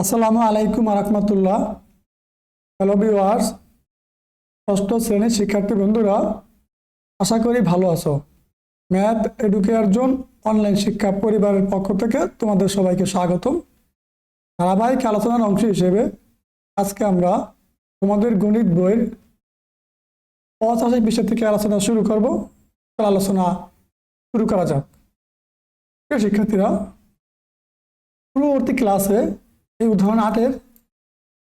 আসসালামু আলাইকুম আরহামতুল্লাহ hello viewers ষষ্ঠ শ্রেণির শিক্ষার্থী বন্ধুরা, আশা করি ভালো আছো। ম্যাথ এডুকেয়ার জোন অনলাইন শিক্ষা পরিবারের পক্ষ থেকে তোমাদের সবাইকে স্বাগতম। ধারাবাহিক আলোচনার অংশ হিসেবে আজকে আমরা তোমাদের গণিত বইয়ের পঁচাশি বিষয় থেকে আলোচনা শুরু করব। আলোচনা শুরু করা যাক। শিক্ষার্থীরা, পূর্ববর্তী ক্লাসে এই উদাহরণ আটের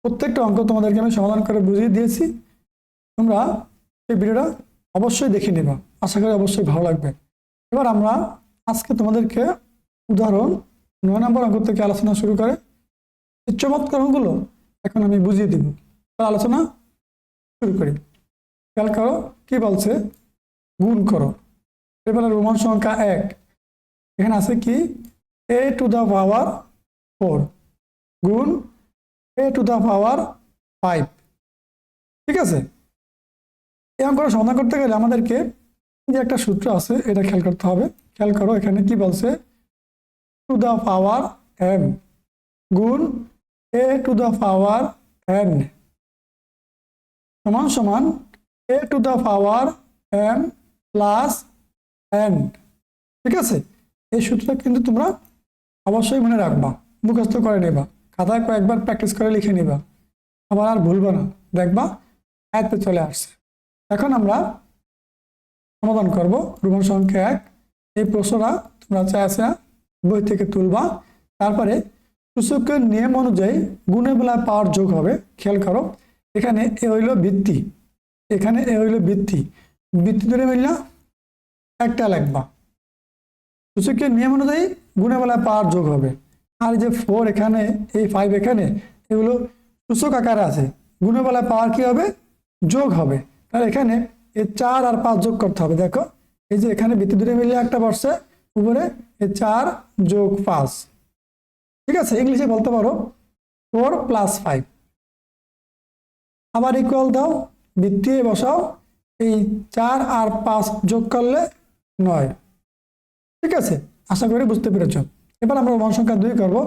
প্রত্যেকটা অঙ্ক তোমাদেরকে আমি সমাধান করে বুঝিয়ে দিয়েছি। তোমরা এই ভিডিওটা অবশ্যই দেখে নেবা। আশা করি অবশ্যই ভালো লাগবে। এবার আমরা আজকে তোমাদেরকে উদাহরণ নয় নম্বর অঙ্ক থেকে আলোচনা শুরু করে। চমৎকার অঙ্কগুলো এখন আমি বুঝিয়ে দিব। আলোচনা শুরু করি। খেয়াল করো, কি বলছে? গুণ করো। এবারে রোমান সংখ্যা এক। এখানে আছে কি? A to the power four. গুণ A to the power five. ঠিক আছে? এই অঙ্কটা সমাধান করতে গেলে আমাদেরকে যে একটা সূত্র আছে, এটা খেয়াল করতে হবে। খেয়াল করো, এখানে কি বলছে? টু দ্য পাওয়ার এম গুণ A to the power N সমান সমান A to the power M plus N ঠিক আছে? এই সূত্রটা কিন্তু তোমরা অবশ্যই মনে রাখবা, মুখস্থ করে নেবা। খাতায় কয়েকবার প্র্যাকটিস করে লিখে নিবা। আবার আর ভুলবো না। দেখবা আয়ত্তে চলে আসছে। এখন আমরা সমাধান করব। রোমান সংখ্যা এক। এই প্রশ্নটা তোমরা চাইছে বই থেকে তুলবা। তারপরে সূচকের নিয়ম অনুযায়ী গুণে বেলায় পাওয়ার যোগ হবে। খেয়াল করো, এখানে এ হইল ভিত্তি। এখানে এ হইল ভিত্তি। ভিত্তি ধরে মিললা, একটা লাগবা সূচকের নিয়ম অনুযায়ী গুণে বেলায় পাওয়ার যোগ হবে। আর যে ফোর এখানে, এই ফাইভ এখানে, এগুলো সূচক আকারে আছে। গুণে বেলায় পাওয়ার কি হবে? যোগ হবে। তাহলে এখানে এই চার আর পাঁচ যোগ করতে হবে। দেখো, এই যে এখানে ভিত্তি দূরে মিলিয়ে একটা বসছে, উপরে এই চার যোগ পাঁচ। ঠিক আছে, ইংলিশে বলতে পারো ফোর প্লাস ফাইভ আবার ইকুয়াল দাও ভিত্তি বসাও, এই চার আর পাঁচ যোগ করলে নয়। ঠিক আছে, আশা করি বুঝতে পেরেছ। এবার আমরা মান সংখ্যা দুই করব।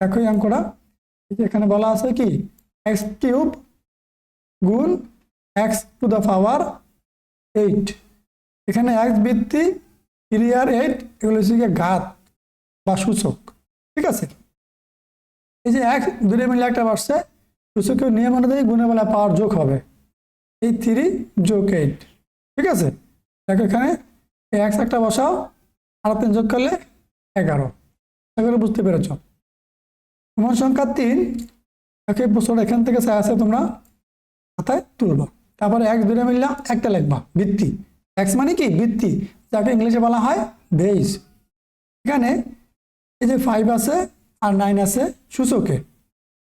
একই অঙ্কটা। এখানে বলা আছে কি? এক্স কিউব গুণ X to the power eight এখানে এক্স ভিত্তি থ্রি আর এইট এগুলো হচ্ছে গিয়ে ঘাত বা সূচক। ঠিক আছে? এই যে এক দূরে মিলে একটা বাড়ছে, সূচকের নিয়ম অনুযায়ী গুণে বেলা পাওয়ার যোগ হবে। এই থ্রি যোগ এইট ঠিক আছে? দেখো এখানে এক্স একটা বসাও, আর তিন যোগ করলে এগারো। এগারো বুঝতে পেরেছ। প্রমাণ সংখ্যা তিন, একই প্রশ্নটা এখান থেকে আছে তোমরা খাতায় তুলবা। তারপরে এক দূরে মিললাম একটা লিখবা, ভিত্তি। এক্স মানে কি? ভিত্তি, যাকে ইংলিশে বলা হয় বেস এখানে এই যে ফাইভ আছে আর নাইন আছে সূচকে।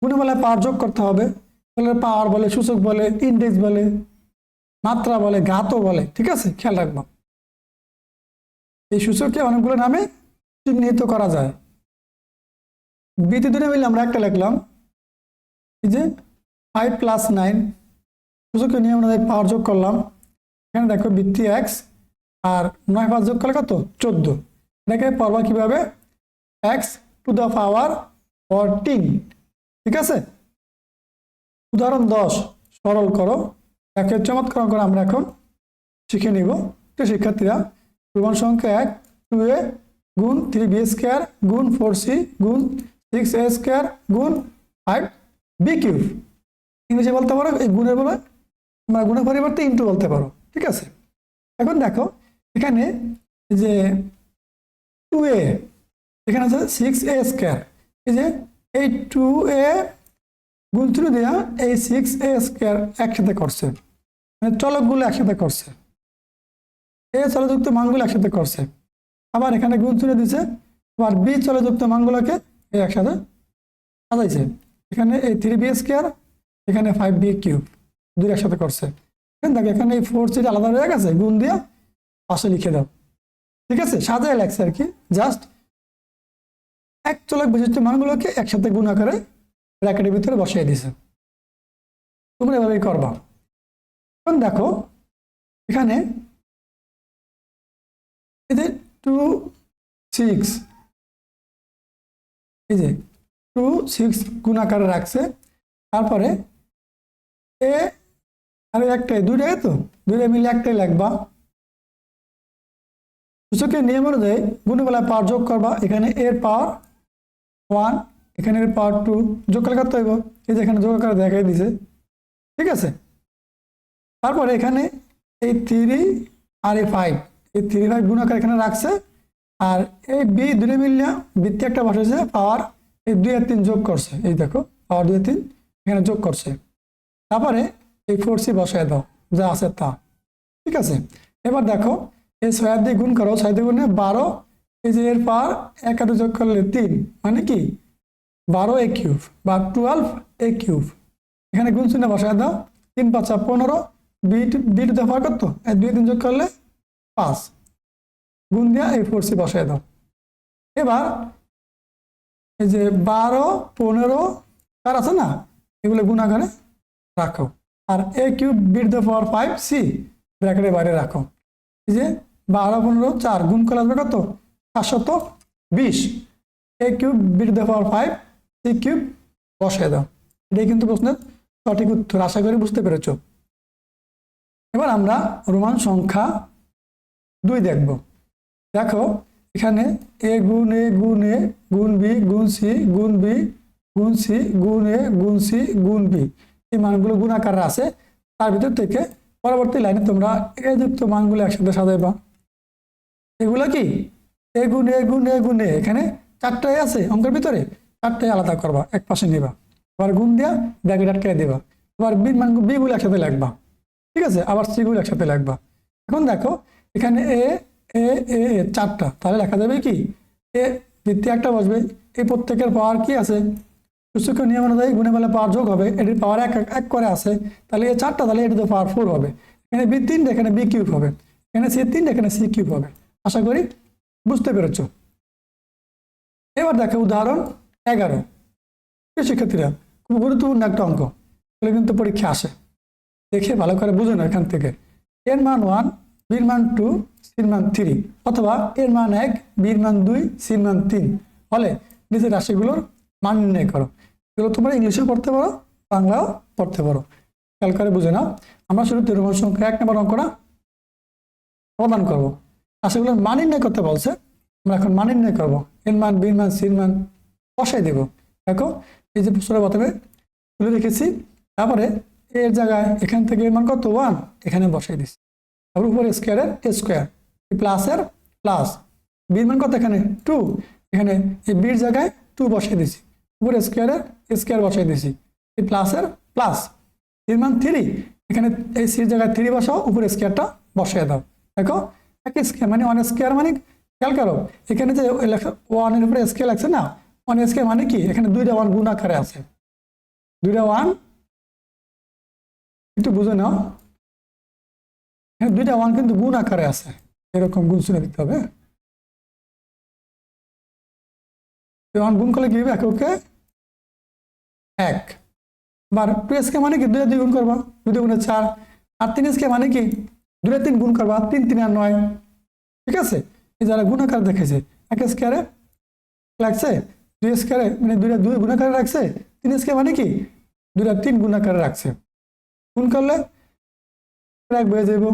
গুণবেলায় পাওয়ার যোগ করতে হবে। তাহলে পাওয়ার বলে, সূচক বলে ইন্ডেক্স বলে, মাত্রা বলে ঘাতও বলে, ঠিক আছে? খেয়াল রাখবা। এই সূচককে অনেকগুলো নামে চিহ্নিত করা যায়। বিতে দূরে মিললে আমরা একটা লিখলাম। এই যে ফাইভ প্লাস নাইন সূচকের নিয়ম অনুযায়ী পাওয়ার যোগ করলাম। এখানে দেখো বৃত্তি এক্স আর নয় পাঁচ যোগ করলে কত? চোদ্দ। এটাকে পড়বা কীভাবে? X to the power fourteen ঠিক আছে? উদাহরণ দশ, সরল করো। একের চমৎকার করে আমরা এখন শিখে নিব। তো শিক্ষার্থীরা প্রমাণ সংখ্যা এক, টু এ গুণ থ্রি বি স্কোয়ার গুণ ফোর সি গুণ সিক্স এ স্কোয়ার গুণ ফাইভ বি কিউব ইংলিশে বলতে পারো, এই গুণের বলে আমরা গুণের পরিবর্তে ইন্টু বলতে পারো, ঠিক আছে? এখন দেখো, এখানে যে টু এ এখানে আছে সিক্স এ স্কোয়ার এই যে এই টু এ গুণ থ্রি দেওয়া এই সিক্স এ স্কোয়ার একসাথে করছে। মানে চলকগুলো একসাথে করছে। এ চলযুক্ত মানগুলো একসাথে করছে। আবার এখানে গুণ থ্রি দিছে। আবার বি চলযুক্ত মানগুলোকে এই একসাথে? সাজাইছে এখানে এই থ্রি বি স্কোয়ার এখানে ফাইভ বি কিউব দুই একসাথে করছে। এখানে দেখো, এখানে এই ফোর সিট আলাদা হয়ে গেছে, গুণ দিয়ে পাশে লিখে দাও। ঠিক আছে? সাজায় লাগছে আর কি। জাস্ট এক চলক বিশিষ্ট মানগুলোকে একসাথে গুণ আকারে ব্র্যাকেটের ভিতরে বসিয়ে দিছে তোমরা এভাবেই করবা। এখন দেখো, এখানে যে টু সিক্স এই যে টু সিক্স গুণ আকারে রাখছে। তারপরে এ আর একটাই দুইটাই তো? দুইটা মিলে একটাই লিখবা। সূচকের নিয়ম অনুযায়ী গুণবেলায় পাওয়ার যোগ করবা। এখানে এর পাওয়ার ওয়ান এখানে এর পাওয়ার টু যোগ করলে কত হইব? এই যে এখানে যোগ আকারে দেখাই দিছে। ঠিক আছে? তারপরে এখানে এই থ্রি আর এ ফাইভ এই থ্রি ফাইভ গুণ আকারে এখানে রাখছে। আর এই বি দুটো মিলিয়ে বৃত্তি একটা বসেছে পাওয়ার এই দুই আর তিন যোগ করছে। এই দেখো, পাওয়ার দুই তিন, এখানে যোগ করছে। তারপরে এই ফোর সি বসায় দাও, যা আছে তা। ঠিক আছে? এবার দেখো, এই ছয় দিয়ে গুণ করো, ছয় দিয়ে গুণে বারো, এই যে এর পাওয়ার এক হাতে যোগ করলে তিন মানে কি? বারো এ কিউব বা টুয়েলভ এ কিউব এখানে গুণ চিহ্ন বসায় দাও, তিন পাঁচা পনেরো বি বি টু কত এই দুই তিন যোগ করলে পাঁচ। গুণ দিয়া এই ফোর সি বসায় দাও। এবার এই যে বারো, পনেরো, তার আছে না? এগুলো গুণ রাখো। আর A cube B to the power five C ব্র্যাকেটের বাইরে রাখো। এই যে বারো, পনেরো, চার, গুণ করে আসবে কত? সাতশত বিশ। A cube B to the power five C cube বসায় দাও। এটাই কিন্তু প্রশ্নের সঠিক উত্তর, আশা করি বুঝতে পেরেছ। এবার আমরা রোমান সংখ্যা দুই দেখব। দেখো, এখানে এ গুণ এ গুণ এ গুণ বি, গুণ সি, গুণ বি, গুণ সি, গুণ এ, গুণ সি, গুণ বি। এই মানগুলো গুণ আকারে আছে। তার ভিতর থেকে পরবর্তী লাইনে তোমরা এ যুক্ত মানগুলো একসাথে সাজাইবা। এগুলো কি? এ গুণ এ গুণ এ গুণ এ। এখানে চারটাই আছে অঙ্কের ভিতরে। চারটাই আলাদা করবা, এক পাশে নিবা। আবার গুণ দিয়া ব্যাগেট আটকে দেবা। আবার বি মান, বি গুলো একসাথে লাগবা। ঠিক আছে? আবার সি গুলো একসাথে লাগবা। এখন দেখো, এখানে এ এ এ এ, চারটা। তাহলে লেখা যাবে কি? এ, ভিত্তি একটা বসবে। এই প্রত্যেকের পাওয়ার কি আছে? সূচক নিয়ম অনুযায়ী গুণে বেলা পাওয়ার যোগ হবে। এটির পাওয়ার এক, এক- করে আছে। তাহলে এই চারটা, তাহলে এটি তো পাওয়ার ফোর হবে। এখানে বি তিনটা এখানে বি কিউব হবে। এখানে সি তিনটা এখানে সি কিউব হবে। আশা করি বুঝতে পেরেছ। এবার দেখো উদাহরণ এগারো। শিক্ষার্থীরা খুব গুরুত্বপূর্ণ একটা অঙ্ক। এগুলো কিন্তু পরীক্ষা আসে। দেখে ভালো করে বুঝে না এখান থেকে। এর মান ওয়ান বির মান টু সির মান থ্রি অথবা এর মান এক বির মান দুই সির মান তিন। হলে নিচের রাশিগুলোর মান নির্ণয় করো। এগুলো তোমরা ইংলিশেও পড়তে পারো, বাংলাও পড়তে পারো। খেয়াল করে বুঝে নাও। আমরা শুরুতে রোমান সংখ্যা এক নম্বর অঙ্কটা সমাধান করব। রাশিগুলোর মান নির্ণয় করতে বলছে, আমরা এখন মান নির্ণয় করব। এর মান বির মান মান বসাই দেবো। দেখো, এই যে প্রশ্নটা প্রথমে তুলে রেখেছি। তারপরে এর জায়গায় এখান থেকে এর মান কত? ওয়ান। এখানে বসাই দিছি তারপর উপরে স্কোয়ারের স্কোয়ার প্লাসের প্লাস বির মান কত এখানে? টু এখানে এই বির জায়গায় টু বসাই দিছি উপরে স্কোয়ারের স্কোয়ার বসাই দিছি এই প্লাসের প্লাস এর মান থ্রি এখানে এই সির জায়গায় থ্রি বসাও উপরে স্কোয়ারটা বসাই দাও। দেখো এক স্কোয়ার মানে ওয়ান স্কোয়ার মানে খেয়াল করো, এখানে যে ওয়ানের উপরে স্কেল আছে না ওয়ান স্কোয়ার মানে কি? এখানে দুইটা ওয়ান গুণ আকারে আছে। দুইটা ওয়ান একটু বুঝে নাও। এখানে দুইটা ওয়ান কিন্তু গুণ আকারে আছে। এরকম গুণ শুনে দিতে হবে ওয়ান গুণ করলে কি হবে? এককে এক। বার টু এসকে মানে কি? দুইটা দুই গুণ করবা। দুই গুণে চার। আর তিন এসকে মানে কি? দুটা তিন গুণ করবা। তিন তিন আর নয়। ঠিক আছে? যারা গুণ আকারে দেখেছে এক স্কোয়ারে লাগছে? দুই স্কোয়ারে মানে দুইটা দুই গুণাকারে রাখছে? তিন স্কোয়ার মানে কি? দুইটা তিন গুণাকারে রাখছে। গুণ করলে এক বেড়ে যাইব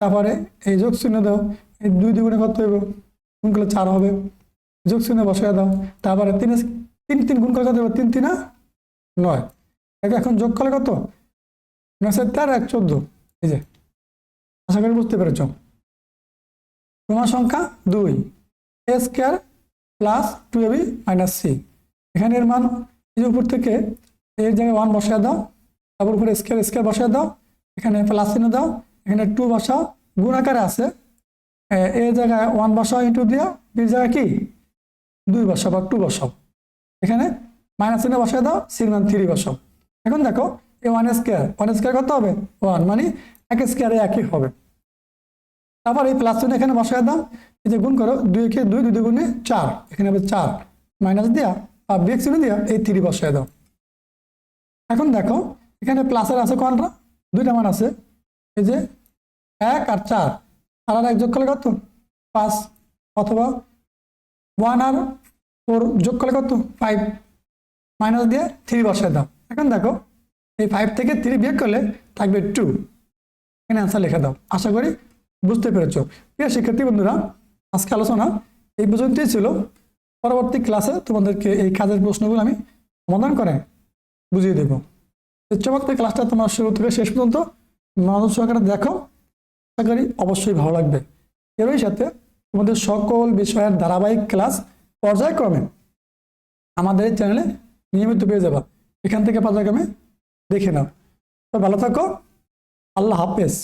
তারপরে এই যোগ চিহ্ন দাও, এই দুই দুগুণে কত হইব? গুণ করলে চার হবে। যোগ চিহ্ন বসায় দাও, তারপরে তিন তিন তিন গুণ করে কত হবে তিন তিনা নয়। দেখো এখন যোগ করলে কত? নয় তেরো এক, চোদ্দ। এই যে, আশা করি বুঝতে পেরেছ। তোমার সংখ্যা দুই। A square plus two AB minus C এখানে এর মান এই উপর থেকে, এর জায়গায় ওয়ান বসায় দাও, তারপর উপরে স্কেয়ার স্কেয়ার বসায় দাও। এখানে প্লাস চিহ্ন দাও। এখানে টু বসাও। গুণ আকারে আছে। এ, জায়গায় ওয়ান বসাও ইন্টু দিও বির জায়গায় কি? দুই বসাও বা টু বসাও। এখানে মাইনাস চিহ্ন বসায় দাও মান থ্রি বসাও। এখন দেখো A one square one square কত হবে? ওয়ান মানে এক স্কোয়ারে একই হবে। তারপর এই প্লাস চিহ্ন এখানে বসায় দাও। এই যে গুণ করো দুই কে দুই দুই গুণে চার। এখানে হবে চার। মাইনাস দিয়া আর বিয়োগ চিহ্ন দিয়া এই থ্রি বসায় দাও। এখন দেখো এখানে প্লাসের আছে কোনটা? দুইটা মান আছে। এই যে এক আর চার, আর আর এক যোগ করলে কত? পাঁচ অথবা ওয়ান আর ফোর যোগ করলে কত? ফাইভ। মাইনাস দিয়ে থ্রি বসায় দাও। এখন দেখো, এই ফাইভ থেকে থ্রি বিয়োগ করলে থাকবে টু। এখানে অ্যান্সার লিখে দাও। আশা করি বুঝতে পেরেছ। প্রিয় শিক্ষার্থী বন্ধুরা, আজকে আলোচনা এই পর্যন্তই ছিল। পরবর্তী ক্লাসে তোমাদেরকে এই কাজের প্রশ্নগুলো আমি সমাধান করে বুঝিয়ে দেবো। চমৎকার ক্লাসটা তোমার শুরু থেকে শেষ পর্যন্ত মনোযোগ সহকারে দেখো। আশা করি অবশ্যই ভালো লাগবে। এরই সাথে তোমাদের সকল বিষয়ের ধারাবাহিক ক্লাস পর্যায়ক্রমে আমাদের এই চ্যানেলে নিয়মিত পেয়ে যাবা। এখান থেকে পর্যায়ক্রমে দেখে নাও। তো ভালো থাকো। আল্লাহ হাফেজ।